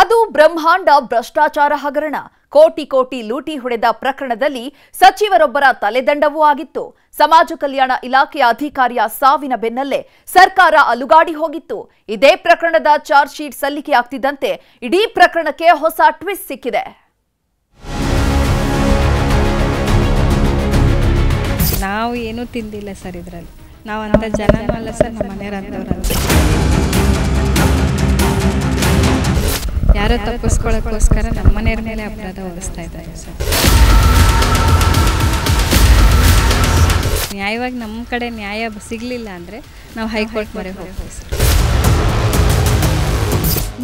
ಅದು ಬ್ರಹ್ಮಾಂಡ ಭ್ರಷ್ಟಾಚಾರ ಹಗರಣ. ಕೋಟಿ ಕೋಟಿ ಲೂಟಿ ಹೊಡೆದ ಪ್ರಕರಣದಲ್ಲಿ ಸಚಿವರೊಬ್ಬರ ತಲೆದಂಡವೂ ಆಗಿತ್ತು. ಸಮಾಜ ಕಲ್ಯಾಣ ಇಲಾಖೆಯ ಅಧಿಕಾರಿಯ ಸಾವಿನ ಬೆನ್ನಲ್ಲೇ ಸರ್ಕಾರ ಅಲುಗಾಡಿ ಹೋಗಿತ್ತು. ಇದೇ ಪ್ರಕರಣದ ಚಾರ್ಜ್ ಶೀಟ್ ಸಲ್ಲಿಕೆಯಾಗ್ತಿದ್ದಂತೆ ಇಡೀ ಪ್ರಕರಣಕ್ಕೆ ಹೊಸ ಟ್ವಿಸ್ಟ್ ಸಿಕ್ಕಿದೆ. ನಾವು ಏನೂ ತಿಂದಿಲ್ಲ ಸರ್ ಇದರಲ್ಲಿ. ನಾವು ಅಂತ ಜನನೂ ಅಲ್ಲ ಸರ್, ನಮ್ಮ ಮನೆಯವ್ರು ಯಾರೋ ತಪ್ಪಿಸ್ಕೊಳ್ಳೋಕ್ಕೋಸ್ಕರ ನಮ್ಮ ಮನೆಯವ್ರ ಮೇಲೆ ಅಪರಾಧ ಹೊರಿಸ್ತಾ ಇದ್ದಾರೆ, ಸರ್. ನ್ಯಾಯವಾಗಿ ನಮ್ಮ ಕಡೆ ನ್ಯಾಯ ಸಿಗಲಿಲ್ಲ ಅಂದರೆ ನಾವು ಹೈಕೋರ್ಟ್ ಮೊರೆ ಹೋಗ್ತೀವಿ, ಸರ್.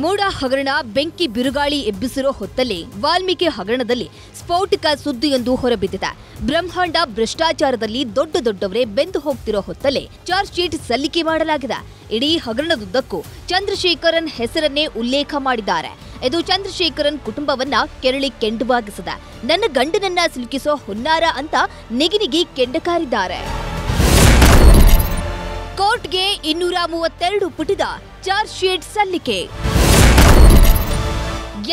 ಮೂಡ ಹಗರಣ, ಬೆಂಕಿ ಬಿರುಗಾಳಿ ಎಬ್ಬಿಸಿರೋ ಹೊತ್ತಲ್ಲಿ ವಾಲ್ಮೀಕಿ ಹಗರಣದಲ್ಲಿ ಸ್ಫೋಟಿಕ ಸುದ್ದಿಯೊಂದು ಹೊರಬಿದ್ದಿದೆ. ಬ್ರಹ್ಮಾಂಡ ಭ್ರಷ್ಟಾಚಾರದಲ್ಲಿ ದೊಡ್ಡ ದೊಡ್ಡವರೇ ಬೆಂದು ಹೋಗ್ತಿರೋ ಹೊತ್ತಲ್ಲೇ ಚಾರ್ಜ್ ಶೀಟ್ ಸಲ್ಲಿಕೆ ಮಾಡಲಾಗಿದೆ. ಇಡೀ ಹಗರಣದುದ್ದಕ್ಕೂ ಚಂದ್ರಶೇಖರನ್ ಹೆಸರನ್ನೇ ಉಲ್ಲೇಖ ಮಾಡಿದ್ದಾರೆ. ಇದು ಚಂದ್ರಶೇಖರನ್ ಕುಟುಂಬವನ್ನ ಕೆರಳಿ ಕೆಂಡುವಾಗಿಸಿದೆ. ನನ್ನ ಗಂಡನನ್ನ ಸಿಲುಕಿಸೋ ಹುನ್ನಾರ ಅಂತ ನಿಗಿನಿಗಿ ಕೆಂಡಕಾರಿದ್ದಾರೆ. ಕೋರ್ಟ್ಗೆ ಇನ್ನೂರ ಮೂವತ್ತೆರಡು ಪುಟದ ಚಾರ್ಜ್ ಶೀಟ್ ಸಲ್ಲಿಕೆ.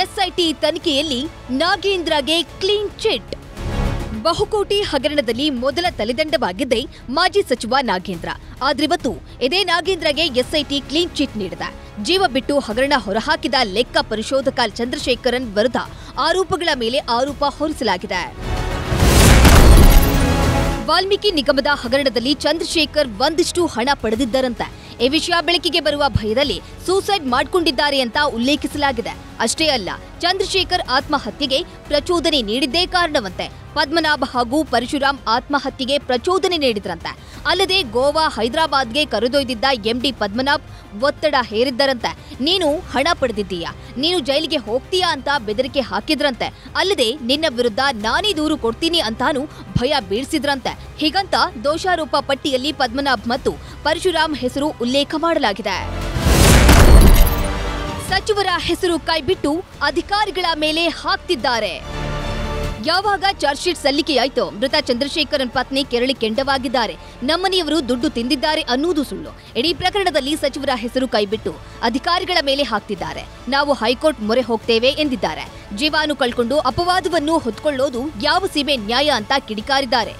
ಎಸ್ಐಟಿ ತನಿಖೆಯಲ್ಲಿ ನಾಗೇಂದ್ರಗೆ ಕ್ಲೀನ್ ಚಿಟ್. ಬಹುಕೋಟಿ ಹಗರಣದಲ್ಲಿ ಮೊದಲ ತಲೆದಂಡವಾಗಿದ್ದೇ ಮಾಜಿ ಸಚಿವ ನಾಗೇಂದ್ರ. ಆದ್ರಿವತ್ತು ಇದೇ ನಾಗೇಂದ್ರಗೆ ಎಸ್ಐಟಿ ಕ್ಲೀನ್ ಚಿಟ್ ನೀಡಿದೆ. ಜೀವ ಬಿಟ್ಟು ಹಗರಣ ಹೊರಹಾಕಿದ ಲೆಕ್ಕ ಪರಿಶೋಧಕ ಚಂದ್ರಶೇಖರನ್ ವಿರುದ್ಧ ಆರೋಪಗಳ ಮೇಲೆ ಆರೋಪ ಹೊರಿಸಲಾಗಿದೆ. ವಾಲ್ಮೀಕಿ ನಿಗಮದ ಹಗರಣದಲ್ಲಿ ಚಂದ್ರಶೇಖರ್ ಒಂದಿಷ್ಟು ಹಣ ಪಡೆದಿದ್ದರಂತೆ. ಈ ವಿಷಯ ಬೆಳಕಿಗೆ ಬರುವ ಭಯದಲ್ಲಿ ಸೂಸೈಡ್ ಮಾಡಿಕೊಂಡಿದ್ದಾರೆ ಅಂತ ಉಲ್ಲೇಖಿಸಲಾಗಿದೆ. ಅಷ್ಟೇ ಅಲ್ಲ, ಚಂದ್ರಶೇಖರ್ ಆತ್ಮಹತ್ಯೆಗೆ ಪ್ರಚೋದನೆ ನೀಡಿದ್ದೇ ಕಾರಣವಂತೆ. ಪದ್ಮನಾಭ ಹಾಗೂ ಪರಶುರಾಮ್ ಆತ್ಮಹತ್ಯೆಗೆ ಪ್ರಚೋದನೆ ನೀಡಿದ್ರಂತೆ. ಅಲ್ಲದೆ ಗೋವಾ, ಹೈದರಾಬಾದ್ಗೆ ಕರೆದೊಯ್ದಿದ್ದ ಎಂಡಿ ಪದ್ಮನಾಭ್ ಒತ್ತಡ ಹೇರಿದ್ದರಂತೆ. ನೀನು ಹಣ ಪಡೆದಿದ್ದೀಯಾ. ನೀನು ಜೈಲಿಗೆ ಹೋಗ್ತೀಯಾ ಅಂತ ಬೆದರಿಕೆ ಹಾಕಿದ್ರಂತೆ. ಅಲ್ಲದೆ ನಿನ್ನ ವಿರುದ್ಧ ನಾನೇ ದೂರು ಕೊಡ್ತೀನಿ ಅಂತಾನು ಭಯ ಬೀಳ್ಸಿದ್ರಂತೆ ಹೀಗಂತ ದೋಷಾರೋಪ ಪಟ್ಟಿಯಲ್ಲಿ ಪದ್ಮನಾಭ್ ಮತ್ತು ಪರಶುರಾಮ್ ಹೆಸರು ಉಲ್ಲೇಖ ಮಾಡಲಾಗಿದೆ. ಸಚಿವರ ಹೆಸರು ಕೈಬಿಟ್ಟು ಅಧಿಕಾರಿಗಳ ಮೇಲೆ ಹಾಕ್ತಿದ್ದಾರೆ. ಯಾವಾಗ ಚಾರ್ಜ್ ಶೀಟ್ ಸಲ್ಲಿಕೆಯಾಯ್ತೋ ಮೃತ ಚಂದ್ರಶೇಖರನ್ ಪತ್ನಿ ಕೆರಳಿ ಕೆಂಡವಾಗಿದ್ದಾರೆ. ನಮ್ಮನೆಯವರು ದುಡ್ಡು ತಿಂದಿದ್ದಾರೆ ಅನ್ನುವುದು ಸುಳ್ಳು. ಇಡೀ ಪ್ರಕರಣದಲ್ಲಿ ಸಚಿವರ ಹೆಸರು ಕೈಬಿಟ್ಟು ಅಧಿಕಾರಿಗಳ ಮೇಲೆ ಹಾಕ್ತಿದ್ದಾರೆ. ನಾವು ಹೈಕೋರ್ಟ್ ಮೊರೆ ಹೋಗ್ತೇವೆ ಎಂದಿದ್ದಾರೆ. ಜೀವಾನು ಕಳ್ಕೊಂಡು ಅಪವಾದವನ್ನು ಹೊತ್ಕೊಳ್ಳೋದು ಯಾವ ಸೀಮೆ ನ್ಯಾಯ ಅಂತ ಕಿಡಿಕಾರಿದ್ದಾರೆ.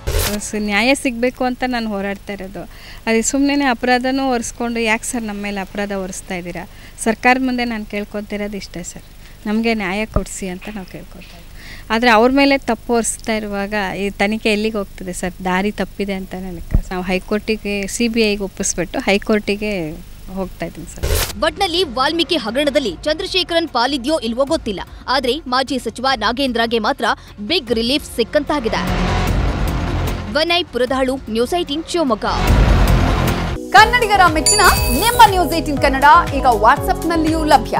ನ್ಯಾಯ ಸಿಗಬೇಕು ಅಂತ ನಾನು ಹೋರಾಡ್ತಾ ಇರೋದು. ಅದೇ ಸುಮ್ಮನೆ ಅಪರಾಧನೂ ಒರೆಸ್ಕೊಂಡು ಯಾಕೆ ಸರ್ ನಮ್ಮ ಮೇಲೆ ಅಪರಾಧ ಹೊರಿಸ್ತಾ ಇದ್ದೀರಾ? ಸರ್ಕಾರದ ಮುಂದೆ ನಾನು ಕೇಳ್ಕೊತಿರೋದು ಇಷ್ಟೇ ಸರ್. ನಮಗೆ ನ್ಯಾಯ ಕೊಡಿಸಿ ಅಂತ ನಾವು ಕೇಳ್ಕೊತಾ ಇದ್ದೀವಿ. ಆದರೆ ಅವ್ರ ಮೇಲೆ ತಪ್ಪು ಹೊರಿಸ್ತಾ ಇರುವಾಗ ಈ ತನಿಖೆ ಎಲ್ಲಿಗೆ ಹೋಗ್ತದೆ ಸರ್? ದಾರಿ ತಪ್ಪಿದೆ ಅಂತ ನನಗೆ ನಾವು ಹೈಕೋರ್ಟಿಗೆ ಸಿ ಬಿ ಐಗೆ ಒಪ್ಪಿಸ್ಬಿಟ್ಟು ಹೈಕೋರ್ಟಿಗೆ ಹೋಗ್ತಾ ಇದ್ದೀನಿ ಸರ್. ಒಟ್ನಲ್ಲಿ ವಾಲ್ಮೀಕಿ ಹಗರಣದಲ್ಲಿ ಚಂದ್ರಶೇಖರನ್ ಪಾಲಿದ್ಯೋ ಇಲ್ವೋ ಗೊತ್ತಿಲ್ಲ. ಆದರೆ ಮಾಜಿ ಸಚಿವ ನಾಗೇಂದ್ರಗೆ ಮಾತ್ರ ಬಿಗ್ ರಿಲೀಫ್ ಸಿಕ್ಕಂತಾಗಿದೆ. ವನೈ ಪುರದಾಳು ನ್ಯೂಸ್ ಐಟೀನ್ ಶಿವಮೊಗ್ಗ. ಕನ್ನಡಿಗರ ಮೆಚ್ಚಿನ ನಿಮ್ಮ ನ್ಯೂಸ್ ಏಟಿನ್ ಕನ್ನಡ ಈಗ ವಾಟ್ಸ್ಆಪ್ನಲ್ಲಿಯೂ ಲಭ್ಯ.